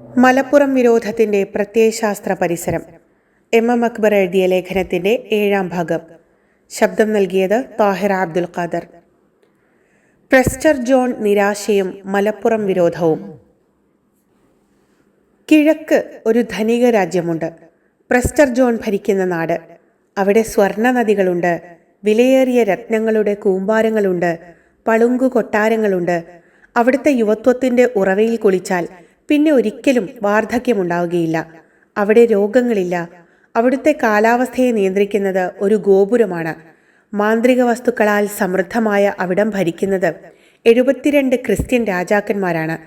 മലപ്പുറം വിരോധത്തിന്റെ പ്രത്യയശാസ്ത്ര പരിസരം. M M Akbar എഴുതിയ ലേഖനത്തിന്റെ ഏഴാം ഭാഗം. ശബ്ദം നൽകിയത് താഹിർ അബ്ദുൽ ഖാദർ. പ്രസ്റ്റർ ജോൺ നിരാശയും മലപ്പുറം വിരോധവും. കിഴക്ക് ഒരു ധനിക രാജ്യമുണ്ട്. പ്രസ്റ്റർ ജോൺ ഭരിക്കുന്ന നാട്. അവിടെ സ്വർണ നദികളുണ്ട്. വിലയേറിയ രത്നങ്ങളുടെ കൂമ്പാരങ്ങളുണ്ട്. പളുങ്കു കൊട്ടാരങ്ങളുണ്ട്. അവിടുത്തെ യുവത്വത്തിന്റെ ഉറവയിൽ കുളിച്ചാൽ പിന്നെ ഒരിക്കലും വാർദ്ധക്യമുണ്ടാവുകയില്ല. അവിടെ രോഗങ്ങളില്ല. അവിടുത്തെ കാലാവസ്ഥയെ നിയന്ത്രിക്കുന്നത് ഒരു ഗോപുരമാണ്. മാന്ത്രിക വസ്തുക്കളാൽ സമൃദ്ധമായ അവിടം ഭരിക്കുന്നത് എഴുപത്തിരണ്ട് ക്രിസ്ത്യൻ രാജാക്കന്മാരാണ്.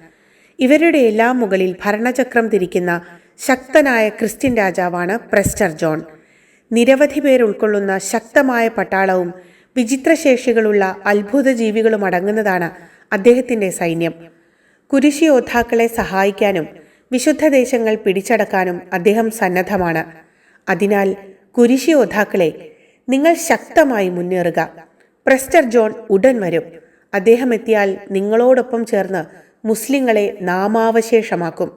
ഇവരുടെ എല്ലാം മുകളിൽ ഭരണചക്രം തിരിക്കുന്ന ശക്തനായ ക്രിസ്ത്യൻ രാജാവാണ് പ്രസ്റ്റർ ജോൺ. നിരവധി പേർ ഉൾക്കൊള്ളുന്ന ശക്തമായ പട്ടാളവും വിചിത്രശേഷികളുള്ള അത്ഭുത ജീവികളും അടങ്ങുന്നതാണ് അദ്ദേഹത്തിന്റെ സൈന്യം. കുരിശി യോദ്ധാക്കളെ സഹായിക്കാനും വിശുദ്ധ ദേശങ്ങൾ പിടിച്ചടക്കാനും അദ്ദേഹം സന്നദ്ധമാണ്. അതിനാൽ കുരിശി യോദ്ധാക്കളെ നിങ്ങൾ ശക്തമായി മുന്നേറുക. പ്രസ്റ്റർ ജോൺ ഉടൻ വരും. അദ്ദേഹം എത്തിയാൽ നിങ്ങളോടൊപ്പം ചേർന്ന് മുസ്ലിങ്ങളെ നാമാവശേഷമാക്കും.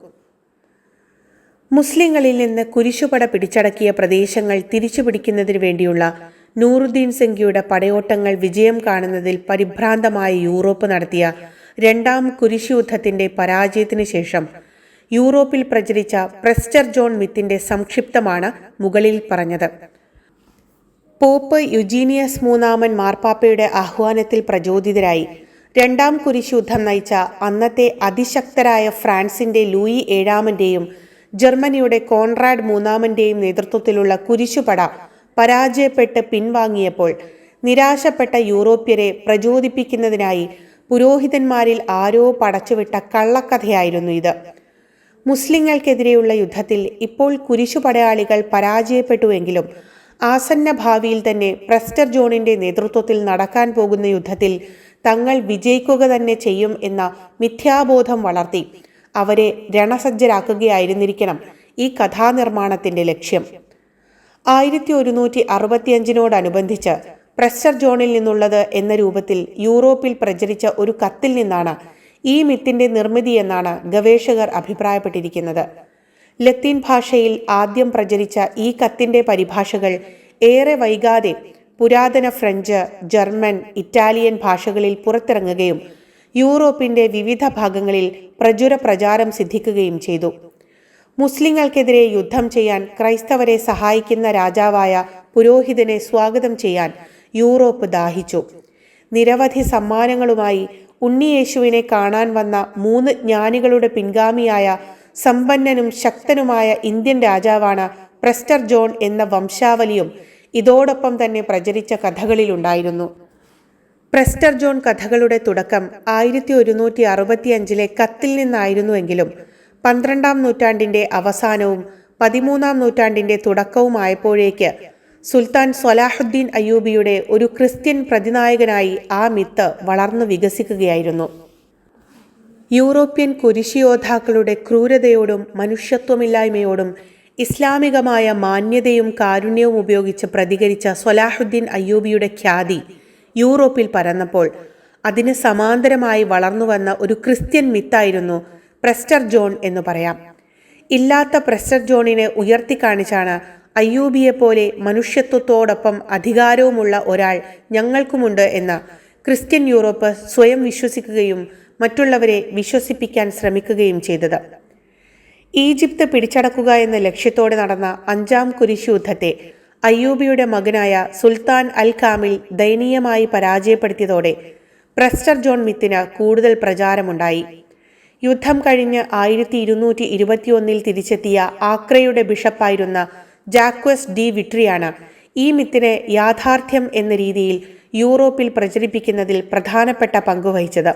മുസ്ലിങ്ങളിൽ നിന്ന് കുരിശുപട പിടിച്ചടക്കിയ പ്രദേശങ്ങൾ തിരിച്ചുപിടിക്കുന്നതിന് വേണ്ടിയുള്ള നൂറുദ്ദീൻ സിംഗിയുടെ പടയോട്ടങ്ങൾ വിജയം കാണുന്നതിൽ പരിഭ്രാന്തമായ യൂറോപ്പ് നടത്തിയ രണ്ടാം കുരിശുയുദ്ധത്തിന്റെ പരാജയത്തിനു ശേഷം യൂറോപ്പിൽ പ്രചരിച്ച പ്രസ്റ്റർ ജോൺ മിത്തിന്റെ സംക്ഷിപ്തമാണ് മുകളിൽ പറഞ്ഞത്. പോപ്പ് യുജീനിയസ് മൂന്നാമൻ മാർപ്പാപ്പയുടെ ആഹ്വാനത്തിൽ പ്രചോദിതരായി. രണ്ടാം കുരിശുദ്ധം നയിച്ച അന്നത്തെ അതിശക്തരായ ഫ്രാൻസിന്റെ ലൂയി ഏഴാമന്റെയും ജർമ്മനിയുടെ കോൺറാഡ് മൂന്നാമന്റെയും നേതൃത്വത്തിലുള്ള കുരിശുപട പരാജയപ്പെട്ട് പിൻവാങ്ങിയപ്പോൾ നിരാശപ്പെട്ട യൂറോപ്യരെ പ്രചോദിപ്പിക്കുന്നതിനായി പുരോഹിതന്മാരിൽ ആരോ പടച്ചുവിട്ട കള്ളക്കഥയായിരുന്നു ഇത്. മുസ്ലിങ്ങൾക്കെതിരെയുള്ള യുദ്ധത്തിൽ ഇപ്പോൾ കുരിശുപടയാളികൾ പരാജയപ്പെട്ടുവെങ്കിലും ആസന്ന ഭാവിയിൽ തന്നെ പ്രസ്റ്റർ ജോണിന്റെ നേതൃത്വത്തിൽ നടക്കാൻ പോകുന്ന യുദ്ധത്തിൽ തങ്ങൾ വിജയിക്കുക തന്നെ ചെയ്യും എന്ന മിഥ്യാബോധം വളർത്തി അവരെ രണസജ്ജരാക്കുകയായിരുന്നിരിക്കണം ഈ കഥാനിർമ്മാണത്തിന്റെ ലക്ഷ്യം. ആയിരത്തി ഒരുന്നൂറ്റി അറുപത്തിയഞ്ചിനോടനുബന്ധിച്ച് പ്രസ്റ്റർ ജോണിൽ നിന്നുള്ളത് എന്ന രൂപത്തിൽ യൂറോപ്പിൽ പ്രചരിച്ച ഒരു കത്തിൽ നിന്നാണ് ഈ മിത്തിന്റെ നിർമ്മിതി എന്നാണ് ഗവേഷകർ അഭിപ്രായപ്പെട്ടിരിക്കുന്നത്. ലത്തീൻ ഭാഷയിൽ ആദ്യം പ്രചരിച്ച ഈ കത്തിന്റെ പരിഭാഷകൾ ഏറെ വൈകാതെ പുരാതന ഫ്രഞ്ച് ജർമ്മൻ ഇറ്റാലിയൻ ഭാഷകളിൽ പുറത്തിറങ്ങുകയും യൂറോപ്പിന്റെ വിവിധ ഭാഗങ്ങളിൽ പ്രചുര പ്രചാരം സിദ്ധിക്കുകയും ചെയ്തു. മുസ്ലിങ്ങൾക്കെതിരെ യുദ്ധം ചെയ്യാൻ ക്രൈസ്തവരെ സഹായിക്കുന്ന രാജാവായ പുരോഹിതനെ സ്വാഗതം ചെയ്യാൻ യൂറോപ്പ് ദാഹിച്ചു. നിരവധി സമ്മാനങ്ങളുമായി ഉണ്ണിയേശുവിനെ കാണാൻ വന്ന മൂന്ന് ജ്ഞാനികളുടെ പിൻഗാമിയായ സമ്പന്നനും ശക്തനുമായ ഇന്ത്യൻ രാജാവാണ് പ്രസ്റ്റർ ജോൺ എന്ന വംശാവലിയും ഇതോടൊപ്പം തന്നെ പ്രചരിച്ച കഥകളിലുണ്ടായിരുന്നു. പ്രസ്റ്റർ ജോൺ കഥകളുടെ തുടക്കം ആയിരത്തി ഒരുന്നൂറ്റി അറുപത്തിയഞ്ചിലെ കത്തിൽ നിന്നായിരുന്നുവെങ്കിലും പന്ത്രണ്ടാം നൂറ്റാണ്ടിന്റെ അവസാനവും പതിമൂന്നാം നൂറ്റാണ്ടിന്റെ തുടക്കവുമായപ്പോഴേക്ക് സുൽത്താൻ സൊലാഹുദ്ദീൻ അയ്യൂബിയുടെ ഒരു ക്രിസ്ത്യൻ പ്രതിനായകനായി ആ മിത്ത് വളർന്നു വികസിക്കുകയായിരുന്നു. യൂറോപ്യൻ കുരിശിയോദ്ധാക്കളുടെ ക്രൂരതയോടും മനുഷ്യത്വമില്ലായ്മയോടും ഇസ്ലാമികമായ മാന്യതയും കാരുണ്യവും ഉപയോഗിച്ച് പ്രതികരിച്ച സൊലാഹുദ്ദീൻ അയ്യൂബിയുടെ ഖ്യാതി യൂറോപ്പിൽ പരന്നപ്പോൾ അതിന് സമാന്തരമായി വളർന്നുവന്ന ഒരു ക്രിസ്ത്യൻ മിത്തായിരുന്നു പ്രസ്റ്റർ ജോൺ എന്ന് പറയാം. ഇല്ലാത്ത പ്രസ്റ്റർ ജോണിനെ ഉയർത്തിക്കാണിച്ചാണ് അയ്യൂബിയെ പോലെ മനുഷ്യത്വത്തോടൊപ്പം അധികാരവുമുള്ള ഒരാൾ ഞങ്ങൾക്കുമുണ്ട് എന്ന ക്രിസ്ത്യൻ യൂറോപ്പ് സ്വയം വിശ്വസിക്കുകയും മറ്റുള്ളവരെ വിശ്വസിപ്പിക്കാൻ ശ്രമിക്കുകയും ചെയ്തത്. ഈജിപ്ത് പിടിച്ചടക്കുക എന്ന ലക്ഷ്യത്തോടെ നടന്ന അഞ്ചാം കുരിശ് യുദ്ധത്തെ അയ്യൂബിയുടെ മകനായ സുൽത്താൻ അൽ കാമിൽ ദയനീയമായി പരാജയപ്പെടുത്തിയതോടെ പ്രസ്റ്റർ ജോൺ മിത്തിന് കൂടുതൽ പ്രചാരമുണ്ടായി. യുദ്ധം കഴിഞ്ഞ് ആയിരത്തി ഇരുന്നൂറ്റി ഇരുപത്തിയൊന്നിൽ തിരിച്ചെത്തിയ ആക്രയുടെ ബിഷപ്പായിരുന്ന ജാക്വസ് ഡി വിട്രിയാണ്. ഈ മിത്തിനെ യാഥാർത്ഥ്യം എന്ന രീതിയിൽ യൂറോപ്പിൽ പ്രചരിപ്പിക്കുന്നതിൽ പ്രധാനപ്പെട്ട പങ്കുവഹിച്ചത്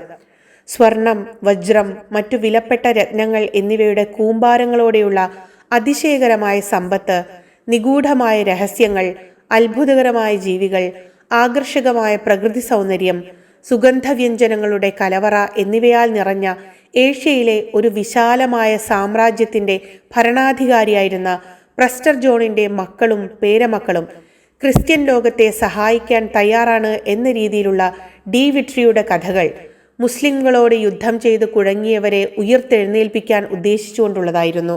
സ്വർണം വജ്രം മറ്റു വിലപ്പെട്ട രത്നങ്ങൾ എന്നിവയുടെ കൂമ്പാരങ്ങളോടെയുള്ള അതിശയകരമായ സമ്പത്ത് നിഗൂഢമായ രഹസ്യങ്ങൾ അത്ഭുതകരമായ ജീവികൾ ആകർഷകമായ പ്രകൃതി സൗന്ദര്യം സുഗന്ധവ്യഞ്ജനങ്ങളുടെ കലവറ എന്നിവയാൽ നിറഞ്ഞ ഏഷ്യയിലെ ഒരു വിശാലമായ സാമ്രാജ്യത്തിന്റെ ഭരണാധികാരിയായിരുന്ന പ്രസ്റ്റർ ജോണിന്റെ മക്കളും പേരമക്കളും ക്രിസ്ത്യൻ ലോകത്തെ സഹായിക്കാൻ തയ്യാറാണ് എന്ന രീതിയിലുള്ള ഡി വിട്രിയുടെ കഥകൾ മുസ്ലിങ്ങളോട് യുദ്ധം ചെയ്ത് കുഴങ്ങിയവരെ ഉയർത്തെഴുന്നേൽപ്പിക്കാൻ ഉദ്ദേശിച്ചുകൊണ്ടുള്ളതായിരുന്നു.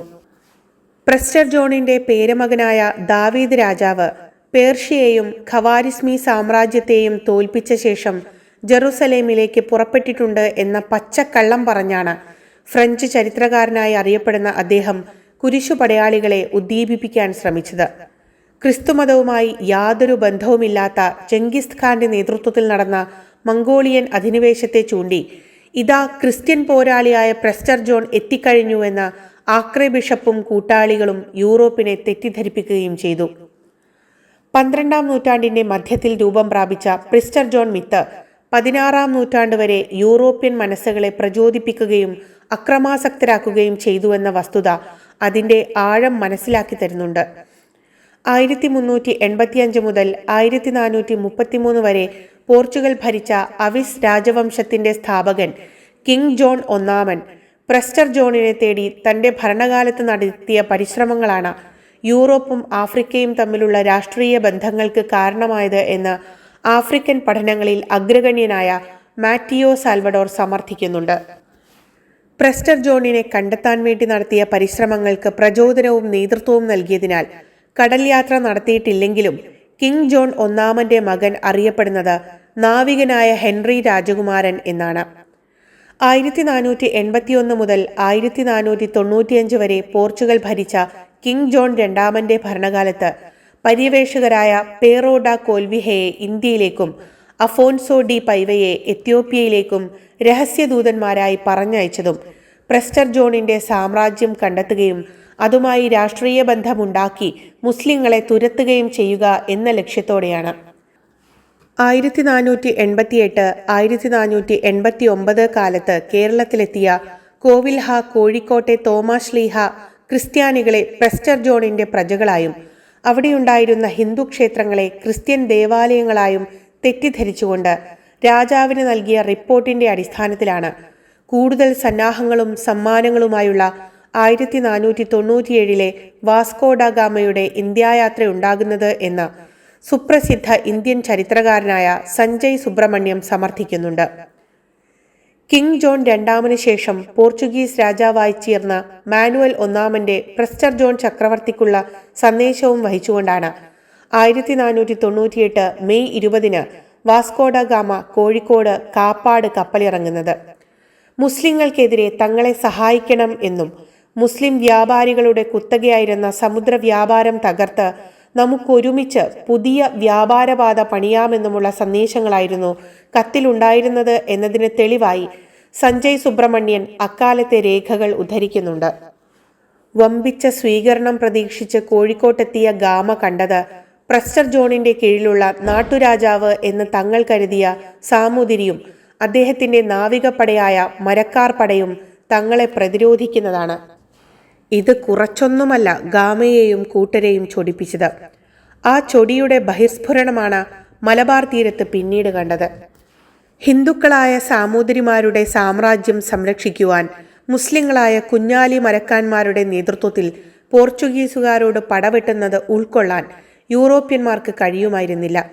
പ്രസ്റ്റർ ജോണിന്റെ പേരമകനായ ദാവീദ് രാജാവ് പേർഷ്യയെയും ഖവാരിസ്മി സാമ്രാജ്യത്തെയും തോൽപ്പിച്ച ശേഷം ജെറുസലേമിലേക്ക് പുറപ്പെട്ടിട്ടുണ്ട് എന്ന പച്ചക്കള്ളം പറഞ്ഞാണ് ഫ്രഞ്ച് ചരിത്രകാരനായി അറിയപ്പെടുന്ന അദ്ദേഹം കുരിശു പടയാളികളെ ഉദ്ദീപിപ്പിക്കാൻ ശ്രമിച്ചത്. ക്രിസ്തുമതവുമായി യാതൊരു ബന്ധവുമില്ലാത്ത ചെങ്കിസ് ഖാന്റെ നേതൃത്വത്തിൽ നടന്ന മംഗോളിയൻ അധിനിവേശത്തെ ചൂണ്ടി ഇതാ ക്രിസ്ത്യൻ പോരാളിയായ പ്രസ്റ്റർ ജോൺ എത്തിക്കഴിഞ്ഞുവെന്ന ആക്രെ ബിഷപ്പും കൂട്ടാളികളും യൂറോപ്പിനെ തെറ്റിദ്ധരിപ്പിക്കുകയും ചെയ്തു. പന്ത്രണ്ടാം നൂറ്റാണ്ടിന്റെ മധ്യത്തിൽ രൂപം പ്രാപിച്ച പ്രിസ്റ്റർ ജോൺ മിത്ത് പതിനാറാം നൂറ്റാണ്ട് വരെ യൂറോപ്യൻ മനസ്സുകളെ പ്രചോദിപ്പിക്കുകയും അക്രമാസക്തരാക്കുകയും ചെയ്തുവെന്ന വസ്തുത അതിന്റെ ആഴം മനസ്സിലാക്കി തരുന്നുണ്ട്. ആയിരത്തി മുന്നൂറ്റി എൺപത്തിയഞ്ച് മുതൽ ആയിരത്തി നാനൂറ്റി മുപ്പത്തിമൂന്ന് വരെ പോർച്ചുഗൽ ഭരിച്ച അവിസ് രാജവംശത്തിന്റെ സ്ഥാപകൻ കിങ് ജോൺ ഒന്നാമൻ പ്രസ്റ്റർ ജോണിനെ തേടി തന്റെ ഭരണകാലത്ത് നടത്തിയ പരിശ്രമങ്ങളാണ് യൂറോപ്പും ആഫ്രിക്കയും തമ്മിലുള്ള രാഷ്ട്രീയ ബന്ധങ്ങൾക്ക് കാരണമായത് എന്ന് ആഫ്രിക്കൻ പഠനങ്ങളിൽ അഗ്രഗണ്യനായ മാറ്റിയോ സാൽവഡോർ സമർത്ഥിക്കുന്നുണ്ട്. പ്രസ്റ്റർ ജോണിനെ കണ്ടെത്താൻ വേണ്ടി നടത്തിയ പരിശ്രമങ്ങൾക്ക് പ്രചോദനവും നേതൃത്വവും നൽകിയതിനാൽ കടൽ യാത്ര നടത്തിയിട്ടില്ലെങ്കിലും കിങ് ജോൺ ഒന്നാമന്റെ മകൻ അറിയപ്പെടുന്നത് നാവികനായ ഹെൻറി രാജകുമാരൻ എന്നാണ്. ആയിരത്തി നാനൂറ്റി എൺപത്തിയൊന്ന് മുതൽ ആയിരത്തി നാനൂറ്റി തൊണ്ണൂറ്റിയഞ്ച് വരെ പോർച്ചുഗൽ ഭരിച്ച കിങ് ജോൺ രണ്ടാമന്റെ ഭരണകാലത്ത് പര്യവേഷകരായ പേറോഡ കോൽവിഹയെ ഇന്ത്യയിലേക്കും അഫോൻസോ ഡി പൈവയെ എത്യോപ്യയിലേക്കും രഹസ്യദൂതന്മാരായി പറഞ്ഞയച്ചതും പ്രസ്റ്റർ ജോണിന്റെ സാമ്രാജ്യം കണ്ടെത്തുകയും അതുമായി രാഷ്ട്രീയ ബന്ധമുണ്ടാക്കി മുസ്ലിങ്ങളെ തുരത്തുകയും ചെയ്യുക എന്ന ലക്ഷ്യത്തോടെയാണ്. ആയിരത്തി നാനൂറ്റി എൺപത്തിയെട്ട് ആയിരത്തി നാനൂറ്റി എൺപത്തി ഒമ്പത് കാലത്ത് കേരളത്തിലെത്തിയ കോവിൽഹ കോഴിക്കോട്ടെ തോമാശ്ലീഹ ക്രിസ്ത്യാനികളെ പ്രസ്റ്റർ ജോണിന്റെ പ്രജകളായും അവിടെയുണ്ടായിരുന്ന ഹിന്ദു ക്ഷേത്രങ്ങളെ ക്രിസ്ത്യൻ ദേവാലയങ്ങളായും തെറ്റിദ്ധരിച്ചുകൊണ്ട് രാജാവിന് നൽകിയ റിപ്പോർട്ടിന്റെ അടിസ്ഥാനത്തിലാണ് കൂടുതൽ സന്നാഹങ്ങളും സമ്മാനങ്ങളുമായുള്ള ആയിരത്തി നാനൂറ്റി തൊണ്ണൂറ്റിയേഴിലെ വാസ്കോഡാഗാമയുടെ ഇന്ത്യായാത്ര ഉണ്ടാകുന്നത് എന്ന് സുപ്രസിദ്ധ ഇന്ത്യൻ ചരിത്രകാരനായ സഞ്ജയ് സുബ്രഹ്മണ്യം സമർത്ഥിക്കുന്നുണ്ട്. കിങ് ജോൺ രണ്ടാമന് ശേഷം പോർച്ചുഗീസ് രാജാവായി ചേർന്ന മാനുവൽ ഒന്നാമന്റെ പ്രസ്റ്റർ ജോൺ ചക്രവർത്തിക്കുള്ള സന്ദേശവും വഹിച്ചുകൊണ്ടാണ് ആയിരത്തി നാനൂറ്റി തൊണ്ണൂറ്റിയെട്ട് മെയ് ഇരുപതിന് Vasco da Gama Kozhikode Kappad കപ്പലിറങ്ങുന്നത്. മുസ്ലിങ്ങൾക്കെതിരെ തങ്ങളെ സഹായിക്കണം എന്നും മുസ്ലിം വ്യാപാരികളുടെ കുത്തകയായിരുന്ന സമുദ്ര വ്യാപാരം തകർത്ത് നമുക്കൊരുമിച്ച് പുതിയ വ്യാപാരപാത പണിയാമെന്നുമുള്ള സന്ദേശങ്ങളായിരുന്നു കത്തിലുണ്ടായിരുന്നത് എന്നതിന് തെളിവായി സഞ്ജയ് സുബ്രഹ്മണ്യൻ അക്കാലത്തെ രേഖകൾ ഉദ്ധരിക്കുന്നുണ്ട്. വമ്പിച്ച സ്വീകരണം പ്രതീക്ഷിച്ച് കോഴിക്കോട്ടെത്തിയ ഗാമ കണ്ടത് പ്രസ്റ്റർ ജോണിന്റെ കീഴിലുള്ള നാട്ടുരാജാവ് എന്ന് തങ്ങൾ കരുതിയ സാമൂതിരിയും അദ്ദേഹത്തിന്റെ നാവികപ്പടയായ മരക്കാർ പടയും തങ്ങളെ പ്രതിരോധിക്കുന്നതാണ്. ഇത് കുറച്ചൊന്നുമല്ല ഗാമയെയും കൂട്ടരെയും ചൊടിപ്പിച്ചത്. ആ ചൊടിയുടെ ബഹിസ്ഫുരണമാണ് മലബാർ തീരത്ത് പിന്നീട് കണ്ടത്. ഹിന്ദുക്കളായ സാമൂതിരിമാരുടെ സാമ്രാജ്യം സംരക്ഷിക്കുവാൻ മുസ്ലിങ്ങളായ കുഞ്ഞാലി മരക്കാന്മാരുടെ നേതൃത്വത്തിൽ പോർച്ചുഗീസുകാരോട് പടവെട്ടുന്നത് ഉൾക്കൊള്ളാൻ യൂറോപ്യന്മാർക്ക് കഴിയുമായിരുന്നില്ല.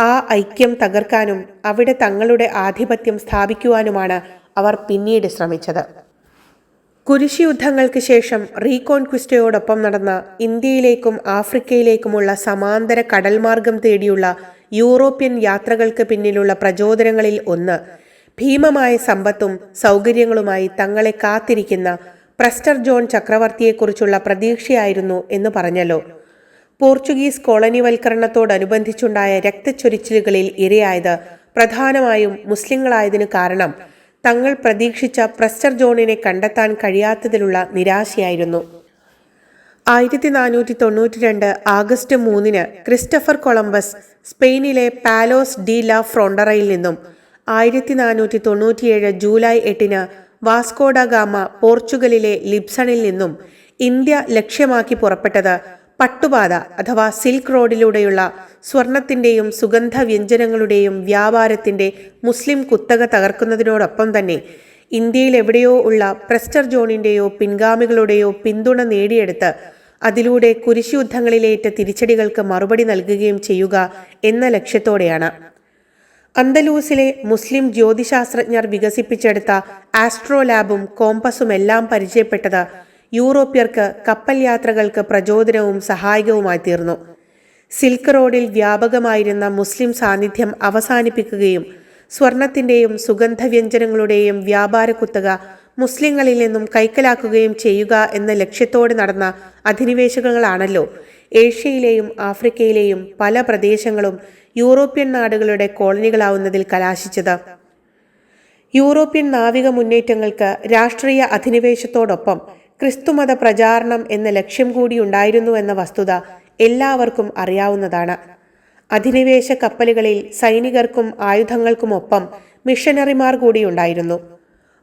ആ ഐക്യം തകർക്കാനും അവിടെ തങ്ങളുടെ ആധിപത്യം സ്ഥാപിക്കുവാനുമാണ് അവർ പിന്നീട് ശ്രമിച്ചത്. കുരിശി യുദ്ധങ്ങൾക്ക് ശേഷം റീകോൺക്വിസ്റ്റയോടൊപ്പം നടന്ന ഇന്ത്യയിലേക്കും ആഫ്രിക്കയിലേക്കുമുള്ള സമാന്തര കടൽമാർഗം തേടിയുള്ള യൂറോപ്യൻ യാത്രകൾക്ക് പിന്നിലുള്ള പ്രചോദനങ്ങളിൽ ഒന്ന് ഭീമമായ സമ്പത്തും സൗകര്യങ്ങളുമായി തങ്ങളെ കാത്തിരിക്കുന്ന പ്രസ്റ്റർ ജോൺ ചക്രവർത്തിയെക്കുറിച്ചുള്ള പ്രതീക്ഷയായിരുന്നു എന്ന് പറഞ്ഞല്ലോ. പോർച്ചുഗീസ് കോളനിവൽക്കരണത്തോടനുബന്ധിച്ചുണ്ടായ രക്തച്ചൊരിച്ചിലുകളിൽ ഇരയായത് പ്രധാനമായും മുസ്ലിങ്ങളായതിനു കാരണം തങ്ങൾ പ്രതീക്ഷിച്ച പ്രസ്റ്റർ ജോണിനെ കണ്ടെത്താൻ കഴിയാത്തതിലുള്ള നിരാശയായിരുന്നു. ആയിരത്തി നാനൂറ്റി തൊണ്ണൂറ്റി രണ്ട് ആഗസ്റ്റ് മൂന്നിന് ക്രിസ്റ്റഫർ കൊളംബസ് സ്പെയിനിലെ പാലോസ് ഡി ലാ ഫ്രോണ്ടറയിൽ നിന്നും ആയിരത്തി നാനൂറ്റി തൊണ്ണൂറ്റിയേഴ് ജൂലൈ എട്ടിന് വാസ്കോഡ ഗാമ പോർച്ചുഗലിലെ ലിബ്സണിൽ നിന്നും ഇന്ത്യ ലക്ഷ്യമാക്കി പുറപ്പെട്ടത് പട്ടുപാത അഥവാ സിൽക്ക് റോഡിലൂടെയുള്ള സ്വർണത്തിന്റെയും സുഗന്ധ വ്യഞ്ജനങ്ങളുടെയും വ്യാപാരത്തിന്റെ മുസ്ലിം കുത്തക തകർക്കുന്നതിനോടൊപ്പം തന്നെ ഇന്ത്യയിൽ എവിടെയോ ഉള്ള പ്രസ്റ്റർ ജോണിന്റെയോ പിൻഗാമികളുടെയോ പിന്തുണ നേടിയെടുത്ത് അതിലൂടെ കുരിശുദ്ധങ്ങളിലേറ്റ തിരിച്ചടികൾക്ക് മറുപടി നൽകുകയും ചെയ്യുക എന്ന ലക്ഷ്യത്തോടെയാണ്. അന്തലൂസിലെ മുസ്ലിം ജ്യോതിശാസ്ത്രജ്ഞർ വികസിപ്പിച്ചെടുത്ത ആസ്ട്രോ ലാബും കോമ്പസും എല്ലാം പരിചയപ്പെട്ടത് യൂറോപ്യർക്ക് കപ്പൽ യാത്രകൾക്ക് പ്രചോദനവും സഹായകവുമായി തീർന്നു സിൽക്ക് റോഡിൽ വ്യാപകമായിരുന്ന മുസ്ലിം സാന്നിധ്യം അവസാനിപ്പിക്കുകയും സ്വർണത്തിന്റെയും സുഗന്ധവ്യഞ്ജനങ്ങളുടെയും വ്യാപാര കുത്തക മുസ്ലിങ്ങളിൽ നിന്നും കൈക്കലാക്കുകയും ചെയ്യുക എന്ന ലക്ഷ്യത്തോടെ നടന്ന അധിനിവേശങ്ങളാണല്ലോ ഏഷ്യയിലെയും ആഫ്രിക്കയിലെയും പല പ്രദേശങ്ങളും യൂറോപ്യൻ നാടുകളുടെ കോളനികളാവുന്നതിൽ കലാശിച്ചത്. യൂറോപ്യൻ നാവിക മുന്നേറ്റങ്ങൾക്ക് രാഷ്ട്രീയ അധിനിവേശത്തോടൊപ്പം ക്രിസ്തുമത പ്രചാരണം എന്ന ലക്ഷ്യം കൂടി ഉണ്ടായിരുന്നു എന്ന വസ്തുത എല്ലാവർക്കും അറിയാവുന്നതാണ്. അധിനിവേശ കപ്പലുകളിൽ സൈനികർക്കും ആയുധങ്ങൾക്കുമൊപ്പം മിഷനറിമാർ കൂടി ഉണ്ടായിരുന്നു.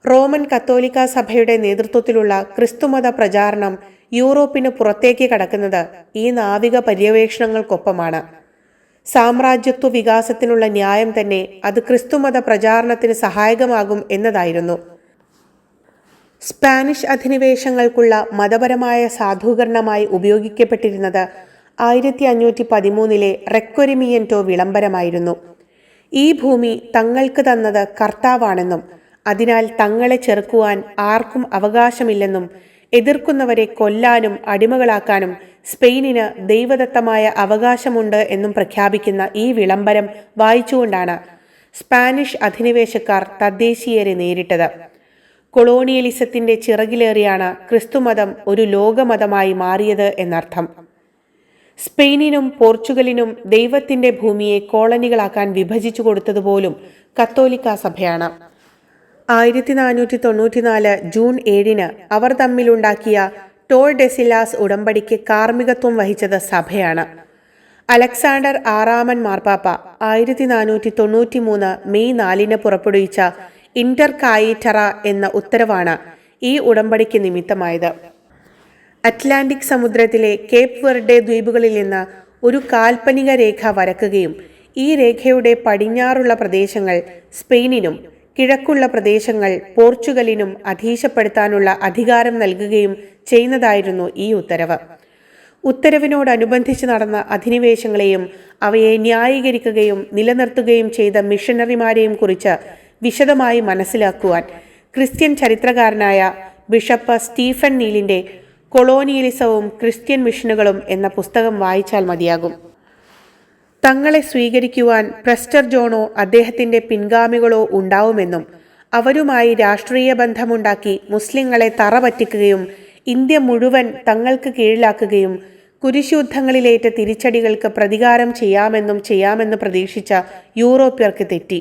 റോമൻ കത്തോലിക്ക സഭയുടെ നേതൃത്വത്തിലുള്ള ക്രിസ്തുമത പ്രചാരണം യൂറോപ്പിന് പുറത്തേക്ക് കടക്കുന്നത് ഈ നാവിക പര്യവേഷണങ്ങൾക്കൊപ്പമാണ് സാമ്രാജ്യത്വ വികാസത്തിനുള്ള ന്യായം തന്നെ അത് ക്രിസ്തുമത പ്രചാരണത്തിന് സഹായകമാകും എന്നതായിരുന്നു. സ്പാനിഷ് അധിനിവേശങ്ങൾക്കുള്ള മതപരമായ സാധൂകരണമായി ഉപയോഗിക്കപ്പെട്ടിരുന്നത് ആയിരത്തി അഞ്ഞൂറ്റി പതിമൂന്നിലെ റെക്കൊരിമിയന്റോ വിളംബരമായിരുന്നു. ഈ ഭൂമി തങ്ങൾക്ക് തന്നത് കർത്താവാണെന്നും അതിനാൽ തങ്ങളെ ചെറുക്കുവാൻ ആർക്കും അവകാശമില്ലെന്നും എതിർക്കുന്നവരെ കൊല്ലാനും അടിമകളാക്കാനും സ്പെയിനിന് ദൈവദത്തമായ അവകാശമുണ്ട് എന്നും പ്രഖ്യാപിക്കുന്ന ഈ വിളംബരം വായിച്ചുകൊണ്ടാണ് സ്പാനിഷ് അധിനിവേശക്കാർ തദ്ദേശീയരെ നേരിട്ടത്. കൊളോണിയലിസത്തിന്റെ ചിറകിലേറിയാണ് ക്രിസ്തുമതം ഒരു ലോകമതമായി മാറിയത് എന്നർത്ഥം. സ്പെയിനിനും പോർച്ചുഗലിനും ദൈവത്തിന്റെ ഭൂമിയെ കോളനികളാക്കാൻ വിഭജിച്ചു കൊടുത്തതുപോലും കത്തോലിക്ക സഭയാണ്. ആയിരത്തി നാനൂറ്റി തൊണ്ണൂറ്റിനാല് ജൂൺ ഏഴിന് അവർ തമ്മിലുണ്ടാക്കിയ ടോൾ ഡെസിലാസ് ഉടമ്പടിക്ക് കാർമ്മികത്വം വഹിച്ചത് സഭയാണ്. അലക്സാണ്ടർ ആറാമൻ മാർപ്പാപ്പ ആയിരത്തി നാനൂറ്റി തൊണ്ണൂറ്റി മൂന്ന് മെയ് നാലിന് പുറപ്പെടുവിച്ച ഇന്റർ കായിറ്ററ എന്ന ഉത്തരവാണ് ഈ ഉടമ്പടിക്ക് നിമിത്തമായത്. അറ്റ്ലാന്റിക് സമുദ്രത്തിലെ കേപ്പ് വെർഡെ ദ്വീപുകളിൽ നിന്ന് ഒരു കാൽപ്പനിക രേഖ വരക്കുകയും ഈ രേഖയുടെ പടിഞ്ഞാറുള്ള പ്രദേശങ്ങൾ സ്പെയിനിനും കിഴക്കുള്ള പ്രദേശങ്ങൾ പോർച്ചുഗലിനും അധീശപ്പെടുത്താനുള്ള അധികാരം നൽകുകയും ചെയ്യുന്നതായിരുന്നു ഈ ഉത്തരവ്. ഉത്തരവിനോടനുബന്ധിച്ച് നടന്ന അധിനിവേശങ്ങളെയും അവയെ ന്യായീകരിക്കുകയും നിലനിർത്തുകയും ചെയ്ത മിഷണറിമാരെയും കുറിച്ച് വിശദമായി മനസ്സിലാക്കുവാൻ ക്രിസ്ത്യൻ ചരിത്രകാരനായ ബിഷപ്പ് സ്റ്റീഫൻ നീലിന്റെ കൊളോണിയലിസവും ക്രിസ്ത്യൻ മിഷനുകളും എന്ന പുസ്തകം വായിച്ചാൽ മതിയാകും. തങ്ങളെ സ്വീകരിക്കുവാൻ പ്രസ്റ്റർ ജോണോ അദ്ദേഹത്തിന്റെ പിൻഗാമികളോ ഉണ്ടാവുമെന്നും അവരുമായി രാഷ്ട്രീയ ബന്ധമുണ്ടാക്കി മുസ്ലിങ്ങളെ തറ പറ്റിക്കുകയും ഇന്ത്യ മുഴുവൻ തങ്ങൾക്ക് കീഴിലാക്കുകയും കുരിശുദ്ധങ്ങളിലേറ്റ തിരിച്ചടികൾക്ക് പ്രതികാരം ചെയ്യാമെന്നും ചെയ്യാമെന്ന് പ്രതീക്ഷിച്ച യൂറോപ്യർക്ക് തെറ്റി.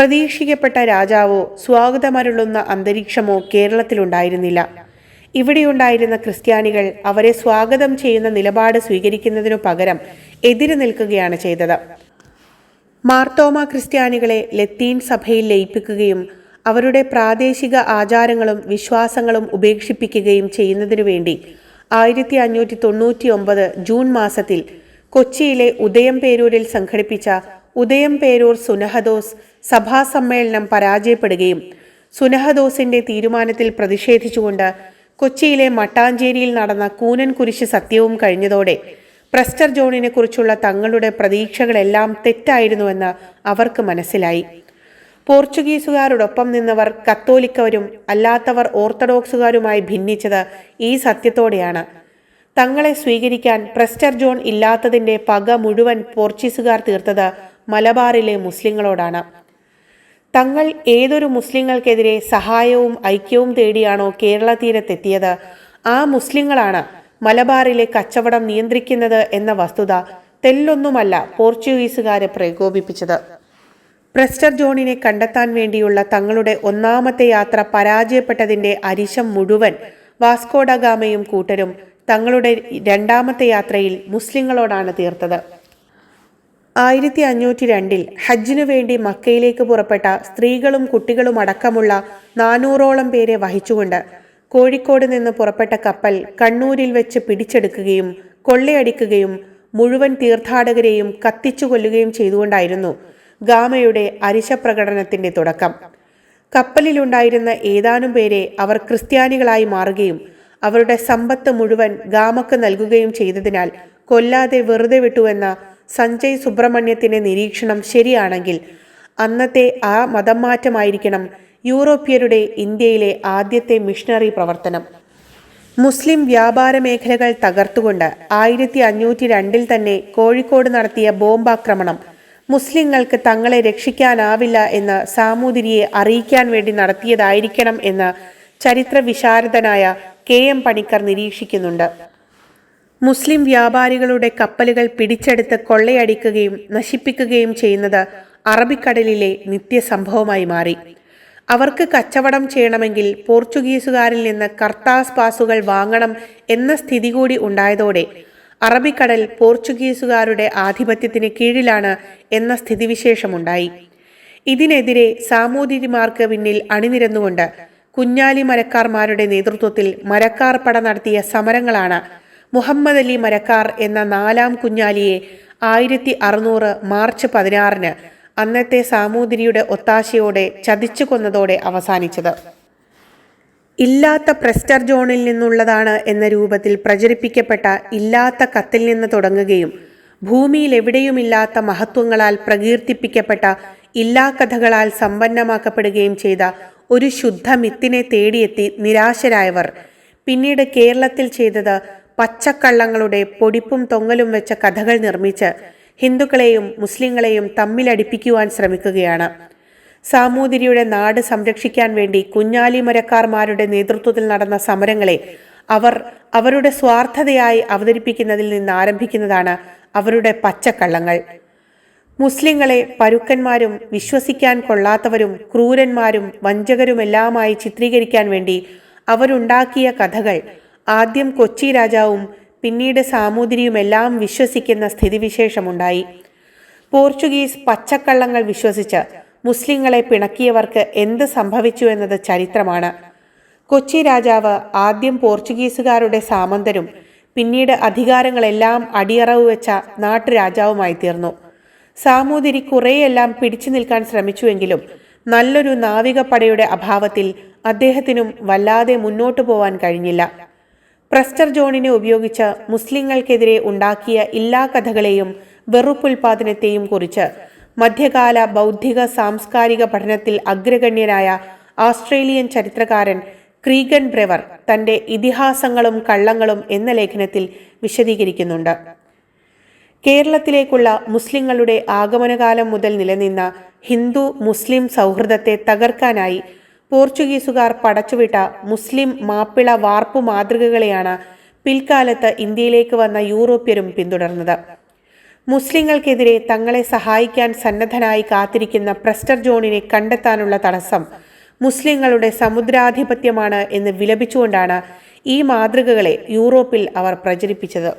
പ്രതീക്ഷിക്കപ്പെട്ട രാജാവോ സ്വാഗതമരുളുന്ന അന്തരീക്ഷമോ കേരളത്തിലുണ്ടായിരുന്നില്ല. ഇവിടെയുണ്ടായിരുന്ന ക്രിസ്ത്യാനികൾ അവരെ സ്വാഗതം ചെയ്യുന്ന നിലപാട് സ്വീകരിക്കുന്നതിനു പകരം എതിര് നിൽക്കുകയാണ് ചെയ്തത്. മാർത്തോമ ക്രിസ്ത്യാനികളെ ലത്തീൻ സഭയിൽ ലയിപ്പിക്കുകയും അവരുടെ പ്രാദേശിക ആചാരങ്ങളും വിശ്വാസങ്ങളും ഉപേക്ഷിപ്പിക്കുകയും ചെയ്യുന്നതിനു വേണ്ടി ആയിരത്തി അഞ്ഞൂറ്റി തൊണ്ണൂറ്റി ഒമ്പത് ജൂൺ മാസത്തിൽ കൊച്ചിയിലെ ഉദയം പേരൂരിൽ സംഘടിപ്പിച്ച ഉദയം പേരൂർ സുനഹദോസ് സമ്മേളനം പരാജയപ്പെടുകയും സുനഹദോസിന്റെ തീരുമാനത്തിൽ പ്രതിഷേധിച്ചുകൊണ്ട് കൊച്ചിയിലെ മട്ടാഞ്ചേരിയിൽ നടന്ന കൂനൻ കുരിശ് സത്യവും കഴിഞ്ഞതോടെ പ്രസ്റ്റർ ജോണിനെ കുറിച്ചുള്ള തങ്ങളുടെ പ്രതീക്ഷകളെല്ലാം തെറ്റായിരുന്നുവെന്ന് അവർക്ക് മനസ്സിലായി. പോർച്ചുഗീസുകാരോടൊപ്പം നിന്നവർ കത്തോലിക്കവരും അല്ലാത്തവർ ഓർത്തഡോക്സുകാരുമായി ഭിന്നിച്ചത് ഈ സത്യത്തോടെയാണ്. തങ്ങളെ സ്വീകരിക്കാൻ പ്രസ്റ്റർ ജോൺ ഇല്ലാത്തതിന്റെ പക മുഴുവൻ പോർച്ചുഗീസുകാർ തീർത്തത് മലബാറിലെ മുസ്ലിങ്ങളോടാണ്. തങ്ങൾ ഏതൊരു മുസ്ലിങ്ങൾക്കെതിരെ സഹായവും ഐക്യവും തേടിയാണോ കേരള തീരത്തെത്തിയത്? ആ മുസ്ലിങ്ങളാണ് മലബാറിലെ കച്ചവടം നിയന്ത്രിക്കുന്നത് എന്ന വസ്തുത തെല്ലൊന്നുമല്ല പോർച്ചുഗീസുകാരെ പ്രകോപിപ്പിച്ചത്. പ്രസ്റ്റർ ജോണിനെ കണ്ടെത്താൻ വേണ്ടിയുള്ള തങ്ങളുടെ ഒന്നാമത്തെ യാത്ര പരാജയപ്പെട്ടതിന്റെ അരിശം മുഴുവൻ വാസ്കോഡഗാമയും കൂട്ടരും തങ്ങളുടെ രണ്ടാമത്തെ യാത്രയിൽ മുസ്ലിങ്ങളോടാണ് തീർത്തത്. ആയിരത്തി അഞ്ഞൂറ്റി രണ്ടിൽ ഹജ്ജിനു വേണ്ടി മക്കയിലേക്ക് പുറപ്പെട്ട സ്ത്രീകളും കുട്ടികളും അടക്കമുള്ള നാനൂറോളം പേരെ വഹിച്ചുകൊണ്ട് കോഴിക്കോട് നിന്ന് പുറപ്പെട്ട കപ്പൽ കണ്ണൂരിൽ വെച്ച് പിടിച്ചെടുക്കുകയും കൊള്ളയടിക്കുകയും മുഴുവൻ തീർത്ഥാടകരെയും കത്തിച്ചു കൊല്ലുകയും ചെയ്തുകൊണ്ടായിരുന്നു ഗാമയുടെ അരിശപ്രകടനത്തിന്റെ തുടക്കം. കപ്പലിലുണ്ടായിരുന്ന ഏതാനും പേരെ അവർ ക്രിസ്ത്യാനികളായി മാറുകയും അവരുടെ സമ്പത്ത് മുഴുവൻ ഗാമക്ക് നൽകുകയും ചെയ്തതിനാൽ കൊല്ലാതെ വെറുതെ വിട്ടുവെന്ന സഞ്ജയ് സുബ്രഹ്മണ്യത്തിന്റെ നിരീക്ഷണം ശരിയാണെങ്കിൽ അന്നത്തെ ആ മതം മാറ്റമായിരിക്കണം യൂറോപ്യരുടെ ഇന്ത്യയിലെ ആദ്യത്തെ മിഷണറി പ്രവർത്തനം. മുസ്ലിം വ്യാപാര മേഖലകൾ തകർത്തുകൊണ്ട് ആയിരത്തി അഞ്ഞൂറ്റി രണ്ടിൽ തന്നെ കോഴിക്കോട് നടത്തിയ ബോംബാക്രമണം മുസ്ലിങ്ങൾക്ക് തങ്ങളെ രക്ഷിക്കാനാവില്ല എന്ന് സാമൂതിരിയെ അറിയിക്കാൻ വേണ്ടി നടത്തിയതായിരിക്കണം എന്ന് ചരിത്ര വിശാരദനായ കെ എം പണിക്കർ നിരീക്ഷിക്കുന്നുണ്ട്. മുസ്ലിം വ്യാപാരികളുടെ കപ്പലുകൾ പിടിച്ചെടുത്ത് കൊള്ളയടിക്കുകയും നശിപ്പിക്കുകയും ചെയ്യുന്നത് അറബിക്കടലിലെ നിത്യസംഭവമായി മാറി. അവർക്ക് കച്ചവടം ചെയ്യണമെങ്കിൽ പോർച്ചുഗീസുകാരിൽ നിന്ന് കർത്താസ് പാസുകൾ വാങ്ങണം എന്ന സ്ഥിതി കൂടി ഉണ്ടായതോടെ അറബിക്കടൽ പോർച്ചുഗീസുകാരുടെ ആധിപത്യത്തിന് കീഴിലാണ് എന്ന സ്ഥിതിവിശേഷമുണ്ടായി. ഇതിനെതിരെ സാമൂതിരിമാർക്ക് പിന്നിൽ അണിനിരന്നുകൊണ്ട് കുഞ്ഞാലി മരക്കാർമാരുടെ നേതൃത്വത്തിൽ മരക്കാർ പട നടത്തിയ സമരങ്ങളാണ് മുഹമ്മദ് അലി മരക്കാർ എന്ന നാലാം കുഞ്ഞാലിയെ ആയിരത്തി അറുന്നൂറ് മാർച്ച് പതിനാറിന് അന്നത്തെ സാമൂതിരിയുടെ ഒത്താശയോടെ ചതിച്ചു കൊന്നതോടെ അവസാനിച്ചത്. ഇല്ലാത്ത പ്രസ്റ്റർ ജോണിൽ നിന്നുള്ളതാണ് എന്ന രൂപത്തിൽ പ്രചരിപ്പിക്കപ്പെട്ട ഇല്ലാത്ത കത്തിൽ നിന്ന് തുടങ്ങുകയും ഭൂമിയിൽ എവിടെയുമില്ലാത്ത മഹത്വങ്ങളാൽ പ്രകീർത്തിപ്പിക്കപ്പെട്ട ഇല്ലാ കഥകളാൽ സമ്പന്നമാക്കപ്പെടുകയും ചെയ്ത ഒരു ശുദ്ധ മിത്തിനെ തേടിയെത്തി നിരാശരായവർ. പിന്നീട് കേരളത്തിൽ ചെയ്തത് പച്ചക്കള്ളങ്ങളുടെ പൊടിപ്പും തൊങ്ങലും വെച്ച കഥകൾ നിർമ്മിച്ച് ഹിന്ദുക്കളെയും മുസ്ലിങ്ങളെയും തമ്മിലടിപ്പിക്കുവാൻ ശ്രമിക്കുകയാണ്. സാമൂതിരിയുടെ നാട് സംരക്ഷിക്കാൻ വേണ്ടി കുഞ്ഞാലി മരക്കാർമാരുടെ നേതൃത്വത്തിൽ നടന്ന സമരങ്ങളെ അവർ അവരുടെ സ്വാർത്ഥതയായി അവതരിപ്പിക്കുന്നതിൽ നിന്ന് ആരംഭിക്കുന്നതാണ് അവരുടെ പച്ചക്കള്ളങ്ങൾ. മുസ്ലിങ്ങളെ പരുക്കന്മാരും വിശ്വസിക്കാൻ കൊള്ളാത്തവരും ക്രൂരന്മാരും വഞ്ചകരുമെല്ലാമായി ചിത്രീകരിക്കാൻ വേണ്ടി അവരുണ്ടാക്കിയ കഥകൾ ആദ്യം കൊച്ചി രാജാവും പിന്നീട് സാമൂതിരിയുമെല്ലാം വിശ്വസിക്കുന്ന സ്ഥിതിവിശേഷമുണ്ടായി. പോർച്ചുഗീസ് പച്ചക്കള്ളങ്ങൾ വിശ്വസിച്ച് മുസ്ലിങ്ങളെ പിണക്കിയവർക്ക് എന്ത് സംഭവിച്ചു എന്നത് ചരിത്രമാണ്. കൊച്ചി രാജാവ് ആദ്യം പോർച്ചുഗീസുകാരുടെ സാമന്തരും പിന്നീട് അധികാരങ്ങളെല്ലാം അടിയറവ് വെച്ച നാട്ടുരാജാവുമായി തീർന്നു സാമൂതിരി കുറേയെല്ലാം പിടിച്ചു നിൽക്കാൻ ശ്രമിച്ചുവെങ്കിലും നല്ലൊരു നാവികപ്പടയുടെ അഭാവത്തിൽ അദ്ദേഹത്തിനും വല്ലാതെ മുന്നോട്ടു പോവാൻ കഴിഞ്ഞില്ല. പ്രസ്റ്റർ ജോണിനെ ഉപയോഗിച്ച് മുസ്ലിങ്ങൾക്കെതിരെ ഉണ്ടാക്കിയ എല്ലാ കഥകളെയും വെറുപ്പുൽപാദനത്തെയും കുറിച്ച് മധ്യകാല ബൗദ്ധിക സാംസ്കാരിക പഠനത്തിൽ അഗ്രഗണ്യനായ ഓസ്ട്രേലിയൻ ചരിത്രകാരൻ ക്രീഗൻ ബ്രെവർ തന്റെ ഇതിഹാസങ്ങളും കള്ളങ്ങളും എന്ന ലേഖനത്തിൽ വിശദീകരിക്കുന്നുണ്ട്. കേരളത്തിലേക്കുള്ള മുസ്ലിങ്ങളുടെ ആഗമനകാലം മുതൽ നിലനിന്ന ഹിന്ദു മുസ്ലിം സൗഹൃദത്തെ തകർക്കാനായി പോർച്ചുഗീസുകാർ പടച്ചുവിട്ട മുസ്ലിം മാപ്പിള വാർപ്പു മാതൃകകളെയാണ് പിൽക്കാലത്ത് ഇന്ത്യയിലേക്ക് വന്ന യൂറോപ്യരും പിന്തുടർന്നത്. മുസ്ലിങ്ങൾക്കെതിരെ തങ്ങളെ സഹായിക്കാൻ സന്നദ്ധനായി കാത്തിരിക്കുന്ന പ്രസ്റ്റർ ജോണിനെ കണ്ടെത്താനുള്ള തടസ്സം മുസ്ലിങ്ങളുടെ സമുദ്രാധിപത്യമാണ് എന്ന് വിലപിച്ചുകൊണ്ടാണ് ഈ മാതൃകകളെ യൂറോപ്പിൽ അവർ പ്രചരിപ്പിച്ചത്.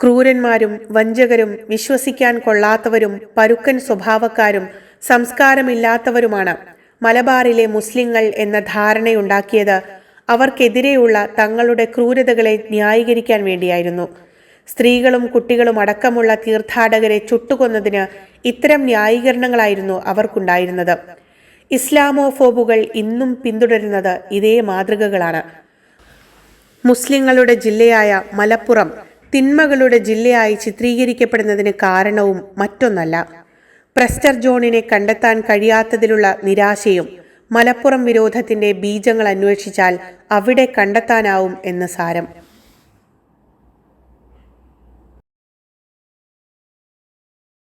ക്രൂരന്മാരും വഞ്ചകരും വിശ്വസിക്കാൻ കൊള്ളാത്തവരും പരുക്കൻ സ്വഭാവക്കാരും സംസ്കാരമില്ലാത്തവരുമാണ് മലബാറിലെ മുസ്ലിങ്ങൾ എന്ന ധാരണയുണ്ടാക്കിയത് അവർക്കെതിരെയുള്ള തങ്ങളുടെ ക്രൂരതകളെ ന്യായീകരിക്കാൻ വേണ്ടിയായിരുന്നു. സ്ത്രീകളും കുട്ടികളും അടക്കമുള്ള തീർത്ഥാടകരെ ചുട്ടുകൊന്നതിന് ഇത്തരം ന്യായീകരണങ്ങളായിരുന്നു അവർക്കുണ്ടായിരുന്നത്. ഇസ്ലാമോഫോബുകൾ ഇന്നും പിന്തുടരുന്നത് ഇതേ മാതൃകകളാണ്. മുസ്ലിങ്ങളുടെ ജില്ലയായ മലപ്പുറം തിന്മകളുടെ ജില്ലയായി ചിത്രീകരിക്കപ്പെടുന്നതിന് കാരണവും മറ്റൊന്നല്ല. പ്രസ്റ്റർ ജോണിനെ കണ്ടെത്താൻ കഴിയാത്തതിലുള്ള നിരാശയും മലപ്പുറം വിരോധത്തിന്റെ ബീജങ്ങൾ അന്വേഷിച്ചാൽ അവിടെ കണ്ടെത്താനാവും എന്ന് സാരം.